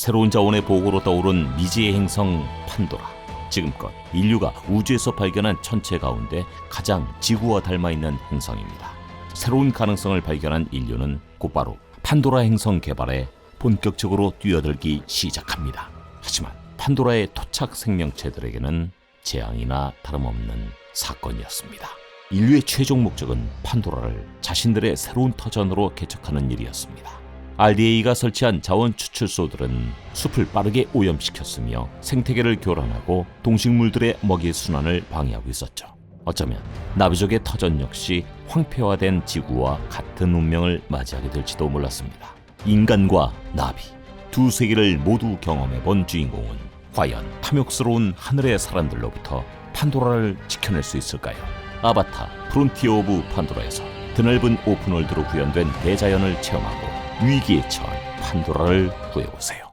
새로운 자원의 보고로 떠오른 미지의 행성 판도라. 지금껏 인류가 우주에서 발견한 천체 가운데 가장 지구와 닮아 있는 행성입니다. 새로운 가능성을 발견한 인류는 곧바로 판도라 행성 개발에 본격적으로 뛰어들기 시작합니다. 하지만 판도라의 토착 생명체들에게는 재앙이나 다름없는 사건이었습니다. 인류의 최종 목적은 판도라를 자신들의 새로운 터전으로 개척하는 일이었습니다. RDA가 설치한 자원 추출소들은 숲을 빠르게 오염시켰으며 생태계를 교란하고 동식물들의 먹이 순환을 방해하고 있었죠. 어쩌면 나비족의 터전 역시 황폐화된 지구와 같은 운명을 맞이하게 될지도 몰랐습니다. 인간과 나비 두 세계를 모두 경험해 본 주인공은 과연 탐욕스러운 하늘의 사람들로부터 판도라를 지켜낼 수 있을까요? 아바타 프론티어 오브 판도라에서 드넓은 오픈월드로 구현된 대자연을 체험하고 위기에 처한 판도라를 구해보세요.